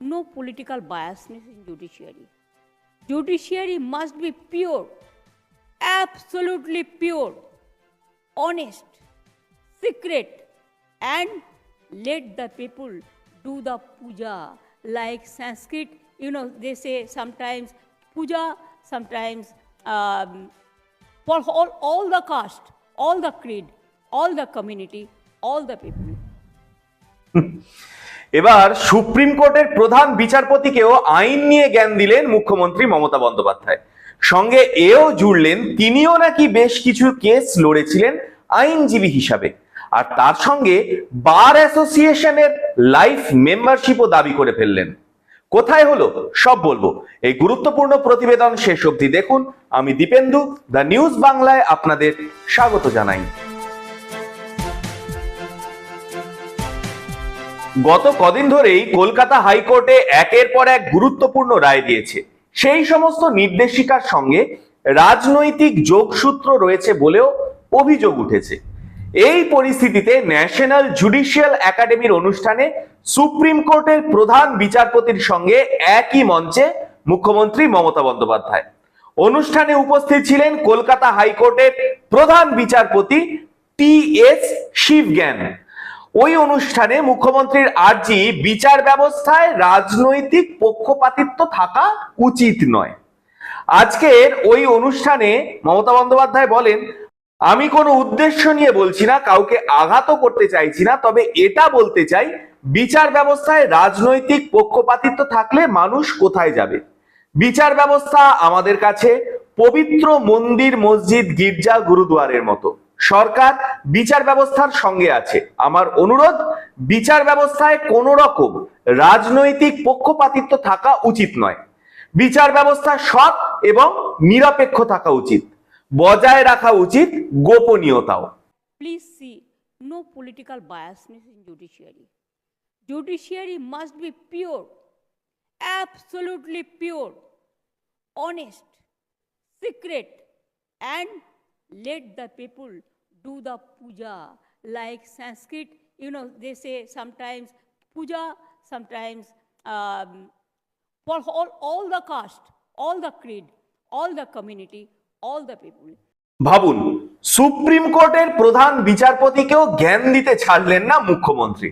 no political biasness in judiciary. Judiciary must be pure, absolutely pure, honest, secret, and let the people do the puja. Like Sanskrit, you know, they say sometimes puja, sometimes um, for all, all the caste, all the creed, all the community, all the people. এবার supreme কোর্টের প্রধান বিচারপতিকেও আইন নিয়ে জ্ঞান দিলেন মুখ্যমন্ত্রী মমতা বন্দ্যোপাধ্যায়। সঙ্গে এও জুড়লেন, তিনিও নাকি বেশ কিছু কেস লড়েছিলেন আইনজীবী হিসাবে। আর তার সঙ্গে বার অ্যাসোসিয়েশনের লাইফ মেম্বারশিপও দাবি করে ফেললেন। কোথায় হলো? সব বলব। এই গুরুত্বপূর্ণ প্রতিবেদন শেষ অবধি দেখুন। আমি দীপেন্দু, দ্য নিউজ বাংলায় আপনাদের স্বাগত জানাই। গত কদিন ধরেই কলকাতা হাইকোর্টে একের পর এক গুরুত্বপূর্ণ রায় দিয়েছে। সেই সমস্ত নির্দেশিকার সঙ্গে রাজনৈতিক যোগসূত্র রয়েছে বলেও অভিযোগ উঠেছে। এই পরিস্থিতিতে ন্যাশনাল জুডিশিয়াল একাডেমির অনুষ্ঠানে সুপ্রিম কোর্টের প্রধান বিচারপতির সঙ্গে একই মঞ্চে মুখ্যমন্ত্রী মমতা বন্দ্যোপাধ্যায়। অনুষ্ঠানে উপস্থিত ছিলেন কলকাতা হাইকোর্টের প্রধান বিচারপতি টি এস শিবজ্ঞান। ওই অনুষ্ঠানে মুখ্যমন্ত্রীর আর্জি বিচার ব্যবস্থায় রাজনৈতিক পক্ষপাতিত্ব থাকা উচিত নয়। আজকের ওই অনুষ্ঠানে মমতা বন্দ্যোপাধ্যায় বলেন, আমি কোনো উদ্দেশ্য নিয়ে বলছি না, কাউকে আঘাতও করতে চাইছি না, তবে এটা বলতে চাই, বিচার ব্যবস্থায় রাজনৈতিক পক্ষপাতিত্ব থাকলে মানুষ কোথায় যাবে? বিচার ব্যবস্থা আমাদের কাছে পবিত্র মন্দির মসজিদ গির্জা গুরুদুয়ারের মতো। সরকার বিচার ব্যবস্থার সঙ্গে আছে। আমার অনুরোধ বিচার ব্যবস্থায় কোন রকম রাজনৈতিক পক্ষপাতিত্ব থাকা উচিত নয়। বিচার ব্যবস্থা সৎ এবং নিরপেক্ষ থাকা উচিত। বজায় রাখা উচিত গোপনীয়তাও। Please see no political biasness in judiciary. Judiciary must be pure, absolutely pure, honest, secret, and let the people do the puja. Like Sanskrit, you know, they say sometimes puja, sometimes um, for all, all the caste, all the creed, all the community, all the people. ভাবুন supreme কোর্টের প্রধান বিচারপতিকেও জ্ঞান দিতে ছাড়লেন না মুখ্যমন্ত্রী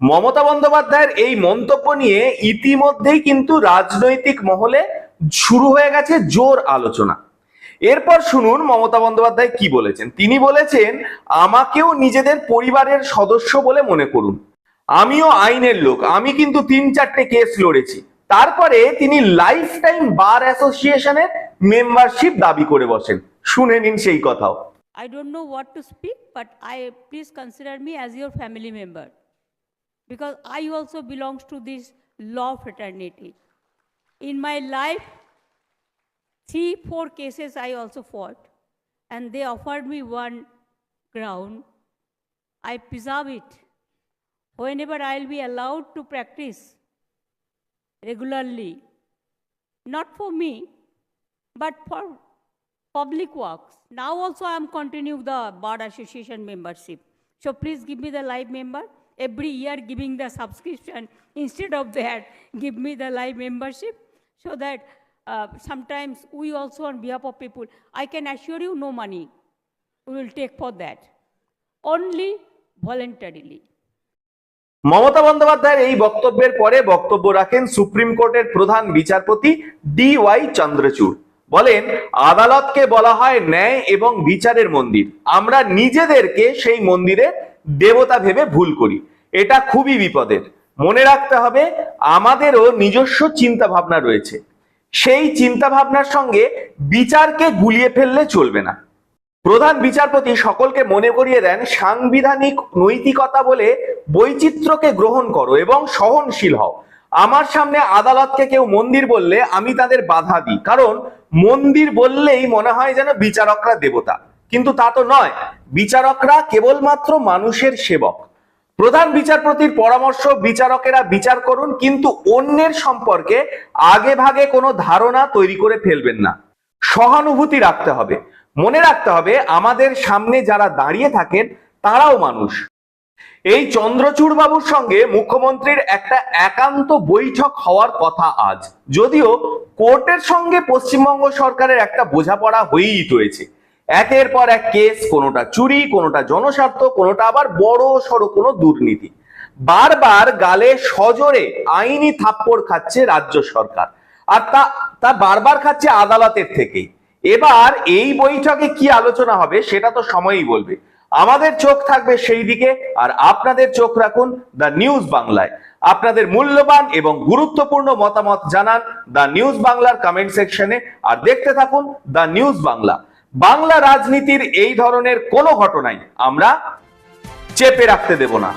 মমতা বন্দ্যোপাধ্যায়ের এই মন্তব্য নিয়ে ইতিমধ্যেই কিন্তু রাজনৈতিক মহলে শুরু হয়ে গেছে জোর আলোচনা এরপর শুনুন মমতা বন্দ্যোপাধ্যায় কি বলেছেন। তিনি বলেছেন আমাকেও নিজেদের পরিবারের সদস্য বলে মনে করুন। আমিও আইনের লোক আমি কিন্তু তিন চারটে কেস লড়েছি। তারপরে তিনি লাইফ টাইম বার অ্যাসোসিয়েশনের মেম্বারশিপ দাবি করে বসেন। শুনে নিন সেই কথাও। I don't know what to speak, but I please consider me as your family member because I also belongs to this law fraternity. In my life, three, four cases I also fought, and they offered me one ground. I preserve it. Whenever I'll be allowed to practice regularly, not for me, but for public works. Now also I am continuing the Bar Association membership. So please give me the live member. Every year giving the subscription instead of that, give me the live membership so that uh, sometimes we also on behalf of people, I can assure you no money we will take for that. Only voluntarily. Mamata বন্দ্যোপাধ্যায়ের এই বক্তব্যের পরে বক্তব্য রাখেন supreme কোর্টের প্রধান বিচারপতি D Y Chandrachur. বলেন আদালতকে বলা হয় ন্যায় এবং বিচারের মন্দির। আমরা নিজেদেরকে সেই মন্দিরের দেবতা ভেবে ভুল করি। এটা খুবই বিপদের। মনে রাখতে হবে আমাদেরও নিজস্ব চিন্তা ভাবনা রয়েছে। সেই চিন্তা ভাবনার সঙ্গে বিচারকে গুলিয়ে ফেললে চলবে না। প্রধান বিচারপতি সকলকে মনে করিয়ে দেন, সাংবিধানিক নৈতিকতা বলে বৈচিত্র্যকে গ্রহণ করো এবং সহনশীল হও। আমার সামনে আদালতকে কেউ মন্দির বললে আমি তাদের বাধা দিই, কারণ মন্দির বললেই মনে হয় যেন বিচারকরা দেবতা। কিন্তু তা তো নয়, বিচারকরা কেবলমাত্র মানুষের সেবক। প্রধান বিচারপতির পরামর্শ বিচারকেরা বিচার করুন, কিন্তু অন্যের সম্পর্কে আগে ভাগে কোনো ধারণা তৈরি করে ফেলবেন না। সহানুভূতি রাখতে হবে। মনে রাখতে হবে, আমাদের সামনে যারা দাঁড়িয়ে থাকেন, তারাও মানুষ। এই চন্দ্রচূড় বাবুর সঙ্গে মুখ্যমন্ত্রীর একটা একান্ত বৈঠক হওয়ার কথা আজ। যদিও কোর্টের সঙ্গে পশ্চিমবঙ্গ সরকারের একটা বোঝাপড়া হয়েই রয়েছে। একের পর এক কেস কোনোটা চুরি, কোনোটা জনস্বার্থ, কোনোটা আবার বড় সড়ো কোনো দুর্নীতি। বারবার গালে সজোরে আইনি থাপ্পড় খাচ্ছে রাজ্য সরকার। আর তা তা বারবার খাচ্ছে আদালতের থেকেই। এবার এই বৈঠকে কি আলোচনা হবে সেটা তো সময়ই বলবে। আমাদের চোখ থাকবে সেই দিকে, আর আপনাদের চোখ রাখুন দ্য নিউজ বাংলায়। আপনাদের মূল্যবান এবং গুরুত্বপূর্ণ মতামত জানান দ্য নিউজ বাংলার কমেন্ট সেকশনে আর দেখতে থাকুন দ্য নিউজ বাংলা। বাংলা রাজনীতির এই ধরনের কোনো ঘটনাই আমরা চেপে রাখতে দেব না।